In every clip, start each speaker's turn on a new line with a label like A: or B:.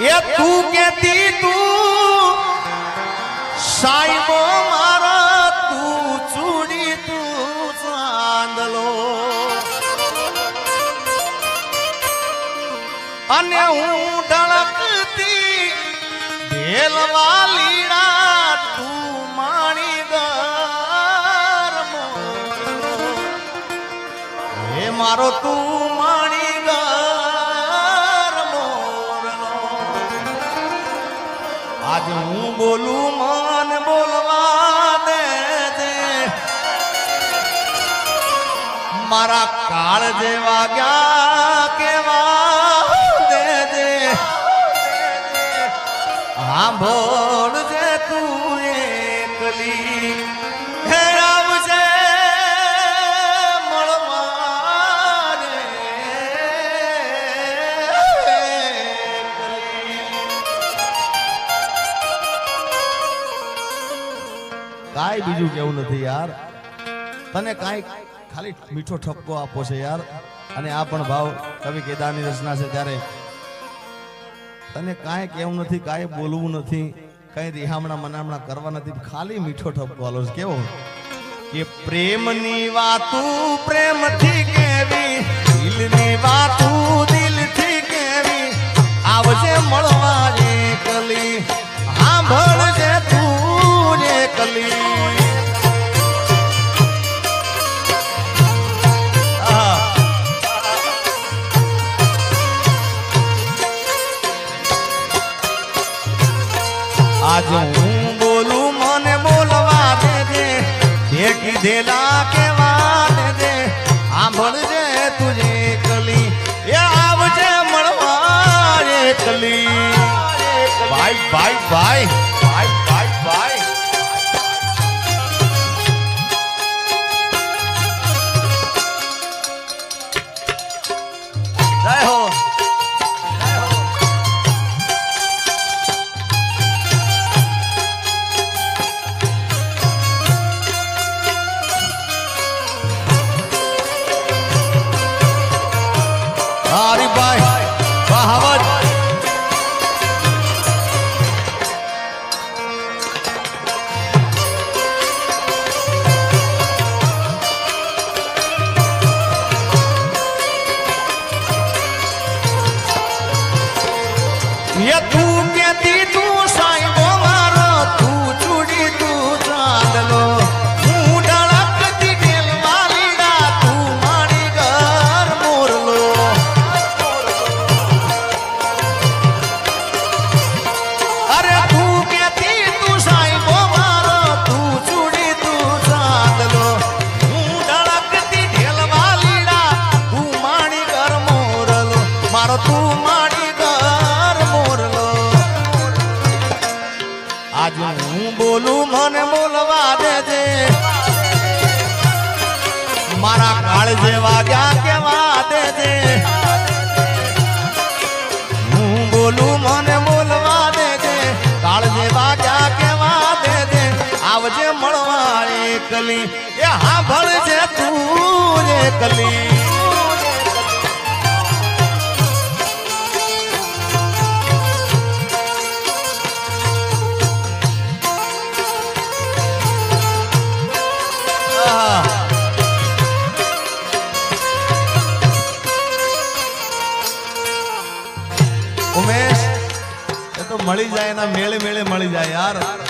A: એ તું કેતી તું, સાઈબો મારા, તું ચૂડી તું ચાંદલો. અને હું ઢળકતી ઢેલવા લીડા, તું માણી ગરમો હે મારો તું બોલું મન બોલવા દે દે મારા કાળ જેવા ગયા કેવા દે દે સાંભળ જે તું એકલી. કાંઈ બીજું કેવું નથી યાર. તને કાંઈ ખાલી મીઠો ઠપકો આપો છે યાર. અને આ પણ ભાવ કવિ કેદારની રચના છે ત્યારે. તને કાંઈ કેવું નથી, કાંઈ બોલવું નથી, કઈ રિહામણા મનામણા કરવા નથી, ખાલી મીઠો ઠપકો આલો છે. કેવો? કે પ્રેમની વાતું પ્રેમથી કેવી, દિલની વાતું દિલથી કેવી, આવજે મળવા એકલી તું એકલી આ આજ હું બોલું મને બોલવા દેજે તે કીધેલા કેવા દે સાંભળજે તુજે કલી એ આવજે મળવા રે કલી ભાઈ ભાઈ ભાઈ ભાઈ ભાઈ ભાઈ એ એકલી એ હા ભળજે તું રે કલી ઉમેશ, એ તો મળી જાય, એના મેળે મેળે મળી જાય યાર.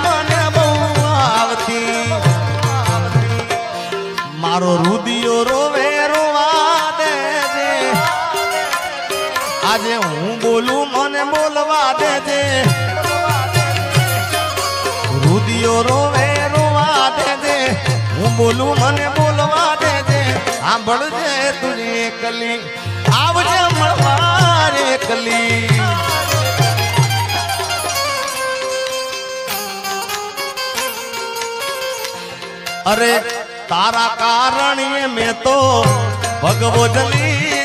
A: રોવે રોવા દે દે હું બોલું મને બોલવા દે દે સાંભળજે તુજી એકલી આવજે મળવા એકલી અરે તારા કારણીએ મેં તો ભગવો જલી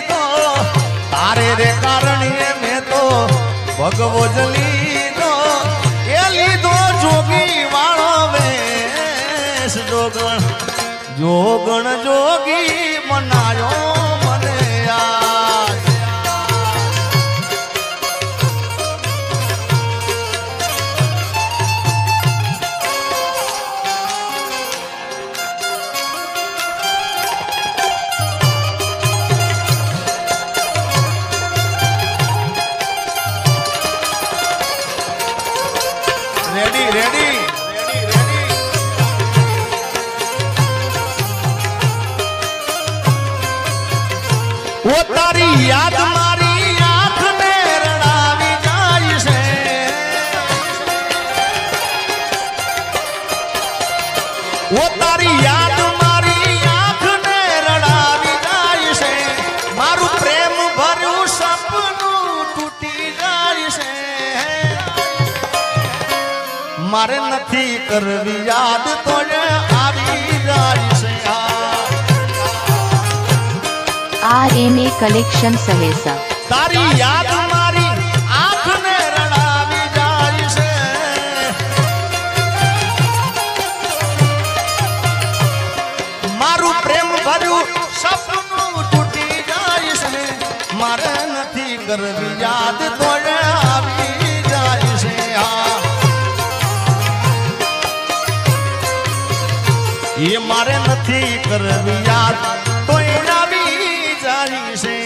A: તારે રે કારણીએ મેં તો ભગવો જલી જોગણ. જોગણ જોગી મનાયો કરવી યાદ તો જ આવી જાય છે આ.
B: આર એ કલેક્શન સહેસા
A: તારી યાદ કરવી યાદ તો એ આવી છે.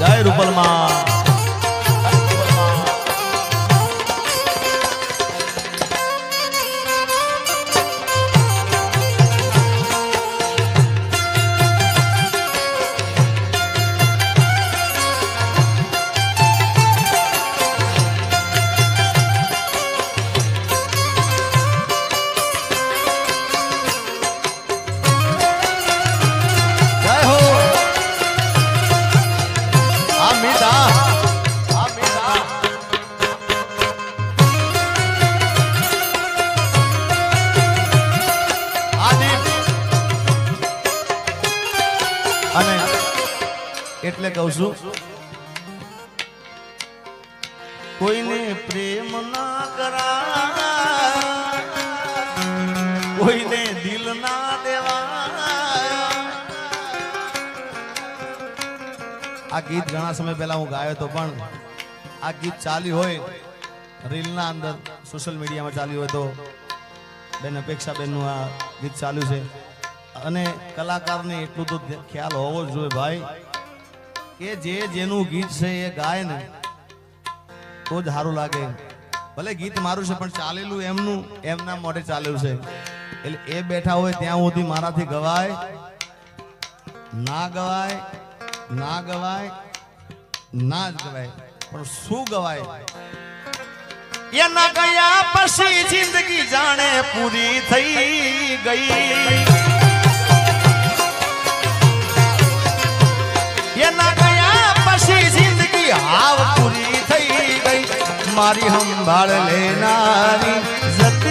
A: જય રૂપલમાં. ગીત ચાલ્યું હોય, રીલના અંદર સોશિયલ મીડિયામાં ચાલ્યું હોય તો બેન અપેક્ષા બેનનું આ ગીત ચાલ્યું છે. અને કલાકારને એટલું તો ખ્યાલ હોવો જોઈએ ભાઈ, કે જે જેનું ગીત છે એ ગાય ને તો જ સારું લાગે. ભલે ગીત મારું છે, પણ ચાલેલું એમનું, એમના મોઢે ચાલેલું છે. એટલે એ બેઠા હોય ત્યાં સુધી મારાથી ગવાય, ના ગવાય ના ગવાય, ના જ ગવાય. પણ શું ગવાય એના ગયા પછી જિંદગી જાણે પૂરી થઈ ગઈ એના ગયા પછી જિંદગી હાવ પૂરી થઈ ગઈ મારી સંભાળ લેનારી જતી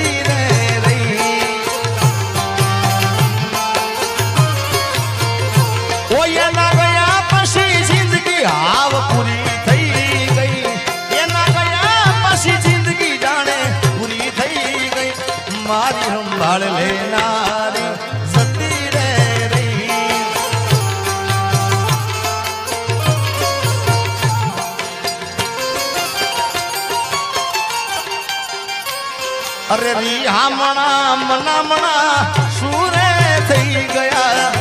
A: હામણા મનામણા સુરે થઈ ગયા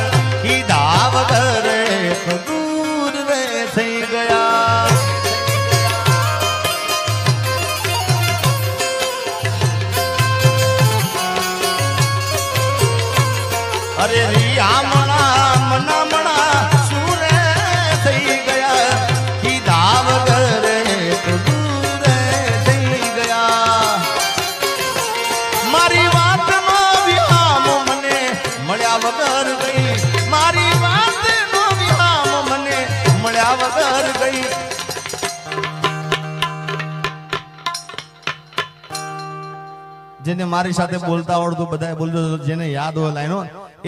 A: કીધા વગર તો દૂર રે થઈ ગયા અરે વગર ગઈ. મારી વાત નો વિરામ મને મળ્યા વગર ગઈ. જેને મારી સાથે બોલતા આવડતું બધા બોલજો જેને યાદ હોય લાઈનો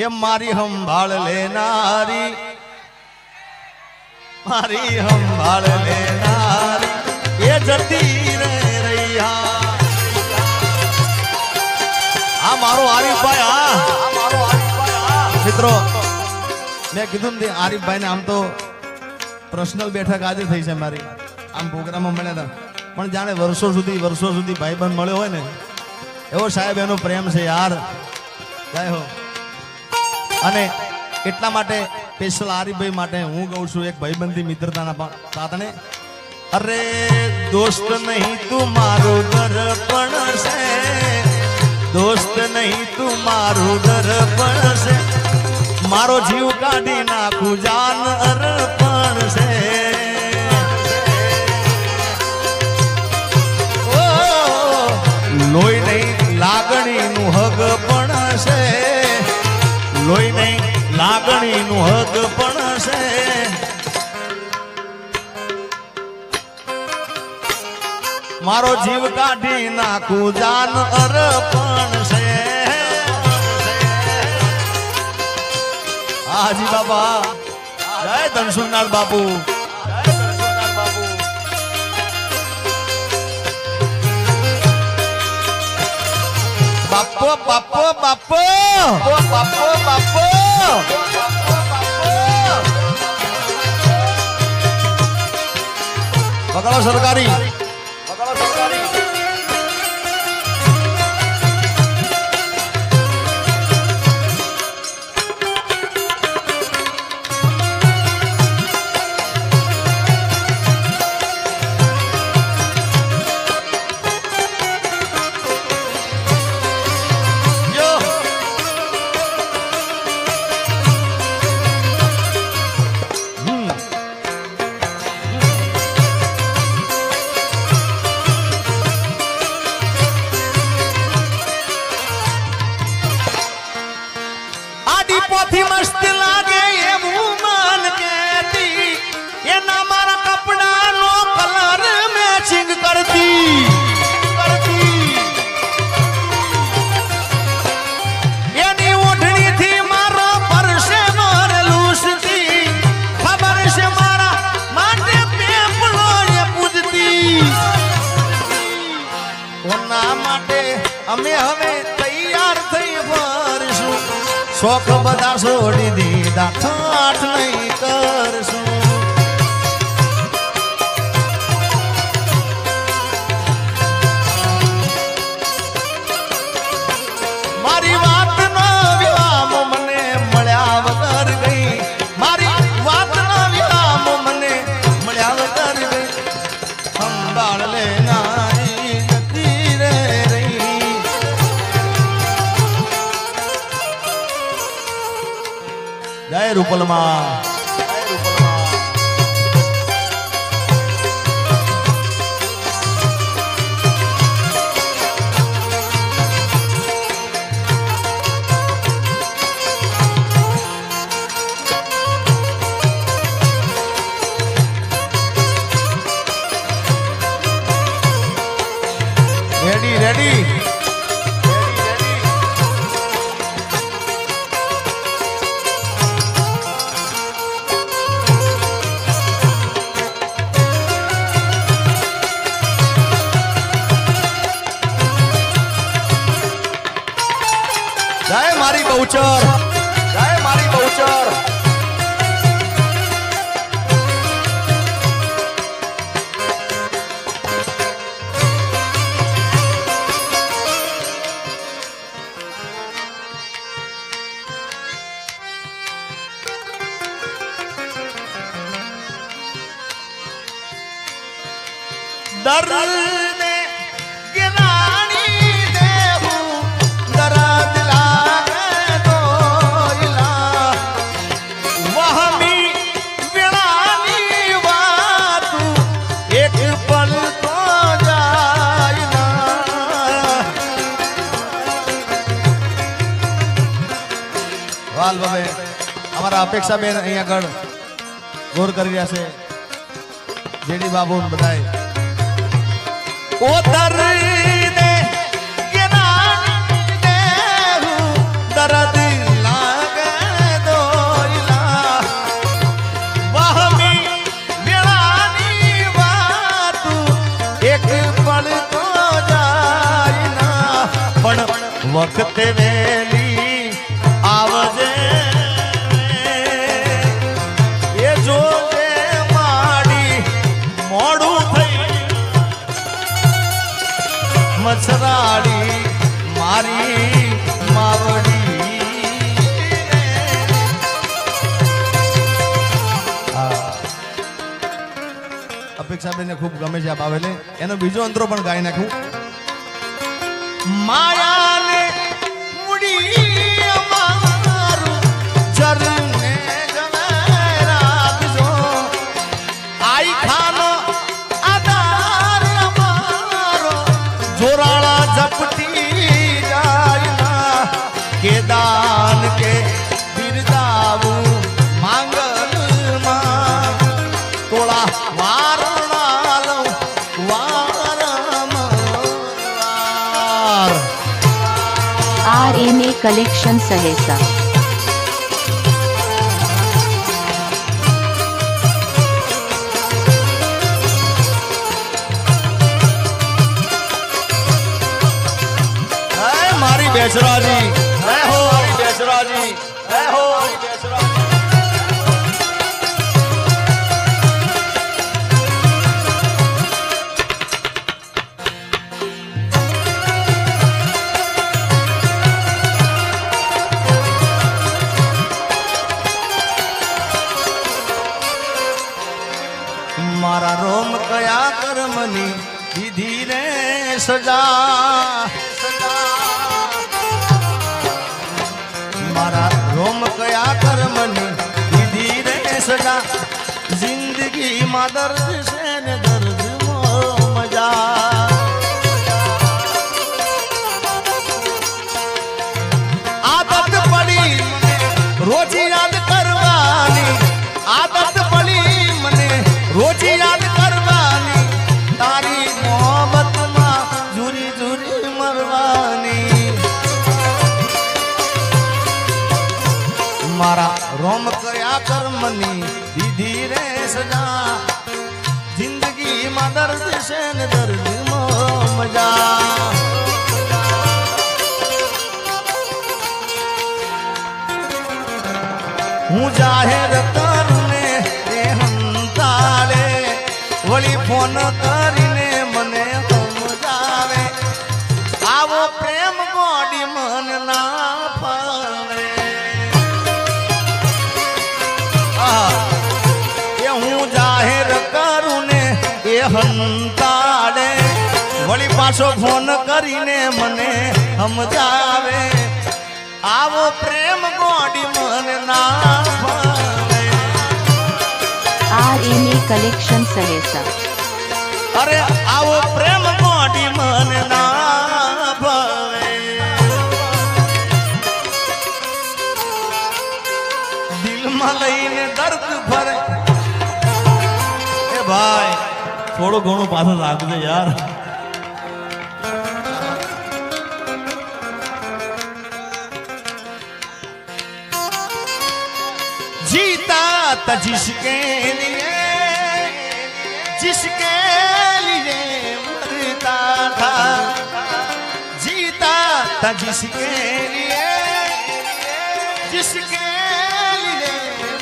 A: એ મારી સંભાળ લેનારી. મારી સંભાળ લેનારી. એ જતી રે રહ્યા આ મારો આરીફભાઈ હા. મિત્રો, મેં કીધું ને આરીફભાઈ ને આમ તો પર્સનલ બેઠક આજે થઈ છે મારી. આમ પ્રોગ્રામમાં મળ્યા હતા. પણ જાણે વર્ષો સુધી વર્ષો સુધી ભાઈબંધ મળ્યો હોય ને, એવો સાહેબ એનો પ્રેમ છે યાર. જય હો. અને એટલા માટે સ્પેશિયલ આરીફભાઈ માટે હું કહું છું, એક ભાઈબંધી મિત્રતાના સાથને અરે દોસ્ત નહીં તું મારું દર્પણ છે. દોસ્ત નહીં તું મારું દર્પણ છે. મારો જીવ કાઢી નાખું, જાન અર્પણ છે. લોહી નહીં, લાગણીનું હગ પણ છે. લોહી નહીં, લાગણીનું હગ પણ છે. મારો જીવ કાઢી નાખું, જાન અર્પણ છે. હાજી બાપા. જય ધનસુરનાથ બાપુ. બાપો બાપો બાપો. બાપો બાપો પકડો સરકારી. શોખ બધા છોડી દીધા. ઠાઠ નહીં જય જાય ના વાલ બાબે અમારા અપેક્ષા બેન અહીંયા આગળ ગોર કરી રહ્યા છે જેડી બાબુ ઉતર દે કે દે હું દરદ લાગે દોયલા વહમી મેળાની વાત એક પળ તો જાય ના. પણ વખતે વેલી અપેક્ષાબેનને ખૂબ ગમે છે આ બાવેલે એનો બીજો અંતરો પણ ગાઈ નાખું. માયાને જણાય
B: આર એમ એ કલેક્શન સહેસા
A: સજા મારા રોમ કયા કર્મની દીધી રે સદા જિંદગી માં દર્દ છે ને દર્દ છે ને દર્દ મજા. હું જાહેર પાછો ફોન કરીને મને સમજાવે આવો પ્રેમ ગોડી મને ના ભાવે
B: આર એમ એ કલેક્શન સહેસા
A: અરે આવો પ્રેમ ગોડી મને ના ભાવે દિલમાં લઈને દર્દ ભરે. એ ભાઈ થોડું ઘણું પાછું રાખજો યાર. जीता जिसके लिए जिसके लिए मरता था। जीता था जिसके लिए जिसके लिए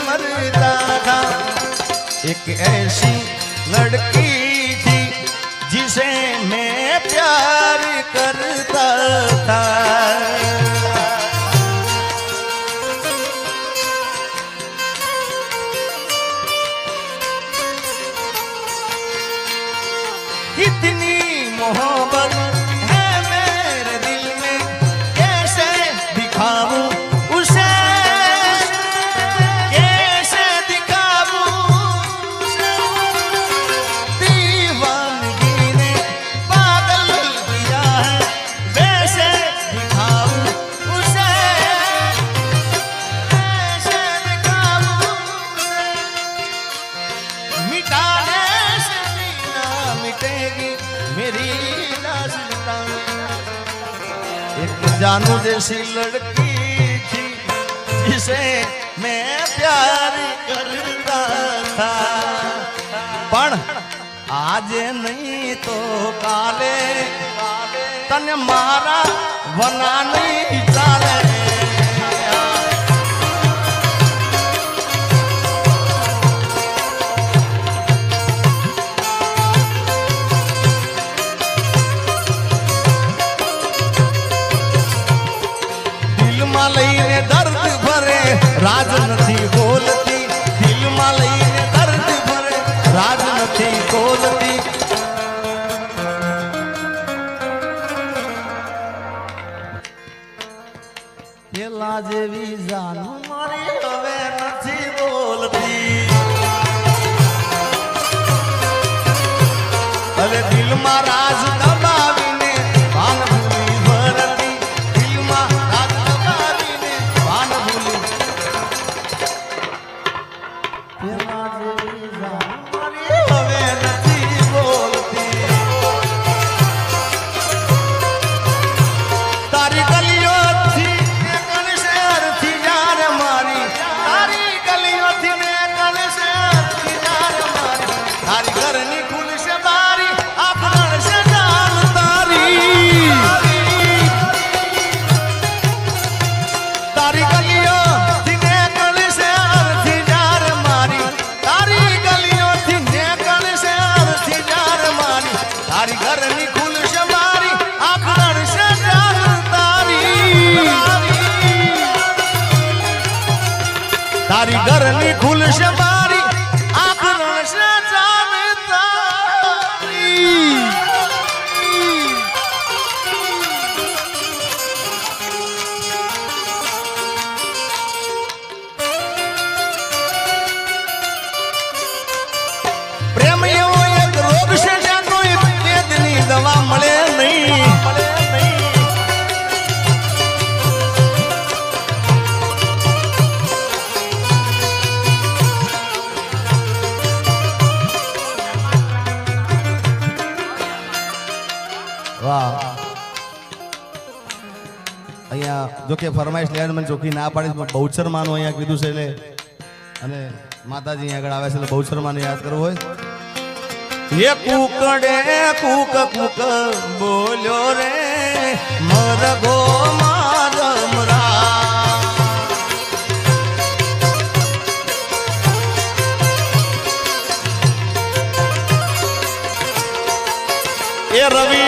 A: मरता था। एक ऐसी लड़की थी जिसे मैं प्यार करता था। ऐसी लड़की थी, जिसे मैं प्यार करता था। पण आज नहीं तो काले, तन मारा बनाने चाले દિલમાં લઈને દર્દ ભરે રાજ નથી બોલતી અહીંયા જો કે ફરમાઈશ લેવાનું મને ચોખ્ખી ના પાડીશ પણ બહુચર માનું અહીંયા કીધું છે એટલે અને માતાજી આગળ આવે છે એટલે બહુચર માને યાદ કરવું હોય. એ કુકડે કુક કુક બોલ્યો રે મરગો રવિ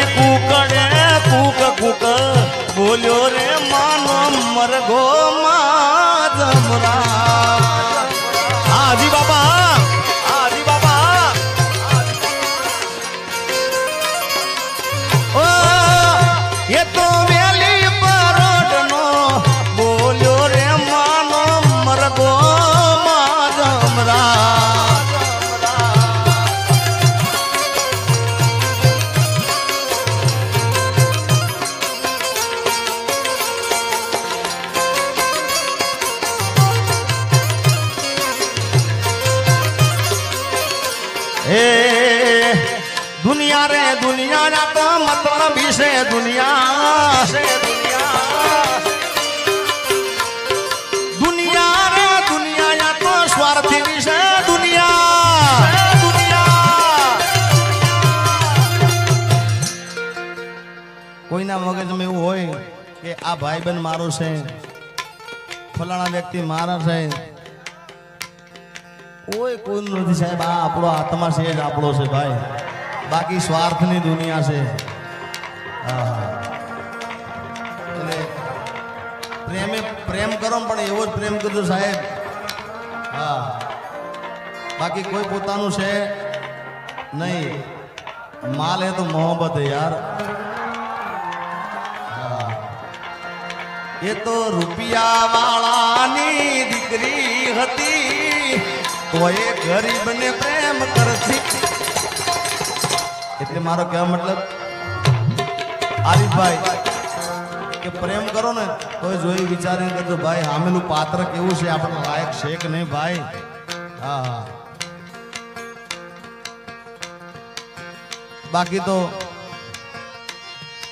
A: બોલ્યો રે માનો મરગો માજમરા હાજી મતલબ છે દુનિયા છે દુનિયા દુનિયા રે દુનિયા ના તો સ્વાર્થી વિશે દુનિયા દુનિયા કોઈના મગજમાં એવું હોય કે આ ભાઈબંધ મારો છે ફલાણા વ્યક્તિ મારા છે કોઈ કોઈનું નથી સાહેબ આ આપણો આત્મા છે જ આપણો છે ભાઈ બાકી સ્વાર્થની દુનિયા છે હા. એટલે પ્રેમે, પ્રેમ કરો પણ એવો જ પ્રેમ કરજો સાહેબ. હા. બાકી કોઈ પોતાનું છે નહીં. માલ હે તો મોહબ્બત હે યાર. એ તો રૂપિયા વાળાની દીકરી હતી. તોય ગરીબને પ્રેમ કરતી. એટલે મારો કહેવા મતલબ? આરીફભાઈ, કે પ્રેમ કરો ને, તો જોઈ વિચારીને કરજો ભાઈ સામેલું પાત્ર કેવું છે? આપણને લાયક છે કે નહીં ભાઈ? હા. બાકી તો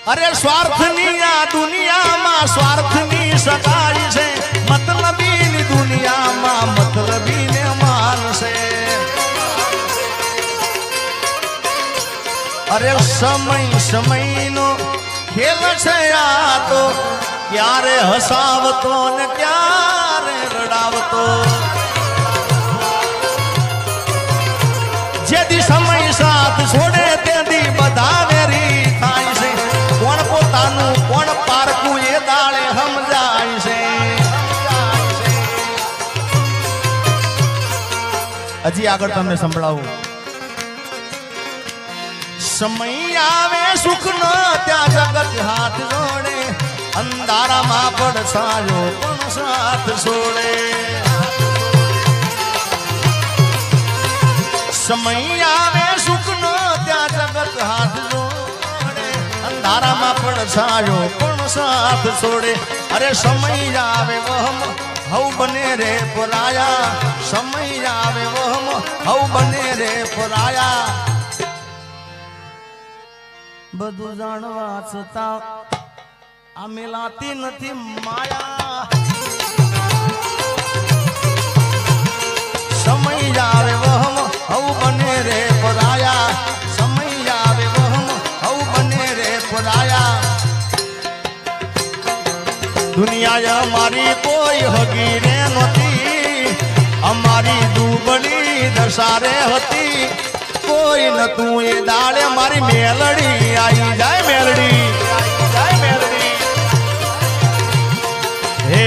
A: અરે સ્વાર્થની આ દુનિયામાં, સ્વાર્થની સગાઈ છે. મતલબીની દુનિયામાં મતલબીને માનશે. અરે સમય સમયનો ખેલ છે આ તો. ક્યારે હસાવતો ને ક્યારે રડાવતો. જેથી સમય સાથ છોડે તેથી બધા વેરી થાય છે. કોણ પોતાનું, કોણ પારકું એ દાળે સમજાય છે. હજી આગળ તમને સંભળાવું. સમય આવે સુખ નો ત્યાં જગત હાથ જોડે. અંધારામાં પડછાયો પણ સાથ છોડે. સમય આવે સુખ નો ત્યાં જગત હાથ જોડે. અંધારામાં પડછાયો પણ સાથ છોડે. અરે સમય આવે, વહમ, હવ બને રે પરાયા. સમય આવે, વહમ, હવ બને રે પરાયા. બધું જાણવા છતાં આ મિલાતી નથી માયા. સમય આવે વહમ, હવ બને રે પરાયા. સમય આવે વહમ, હવ બને રે પરાયા. દુનિયા અમારી કોઈ હગી રે નહોતી. અમારી દુબળી દશારે હતી. કોઈ નતું એ દાડે મારી મેલડી આવી જાય મેલડી. જાય મેલડી હે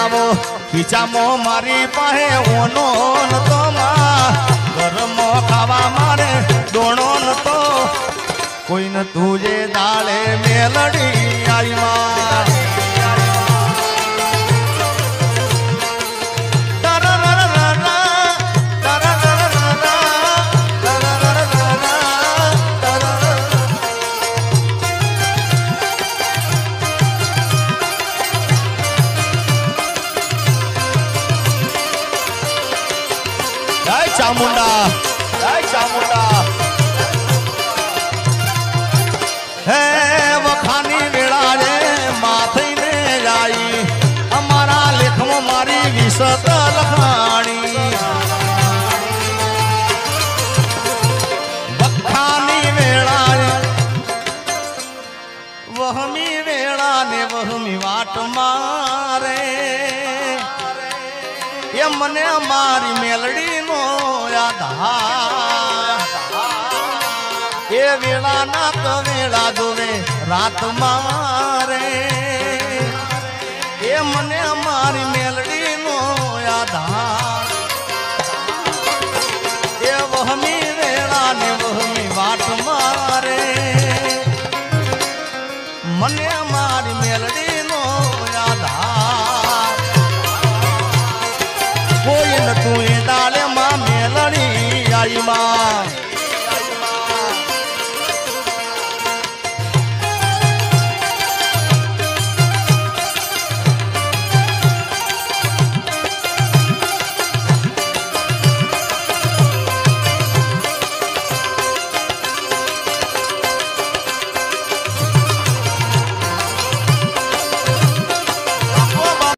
A: આવો, ખીચામો મારી પાસે ઓનો નતો માં. ઘરમાં ખાવા મારે દોણો નતો. કોઈ ન તુજે દાડે મેલડી આવી માં. મને મારી મેલડી નો આધાર એ વેળા ના તો વેળા જોવે, રાત મારે. એ મને મારી મેલડી નો આધાર એ વહમી વેળા ને વહમી મારે. મને કોઈ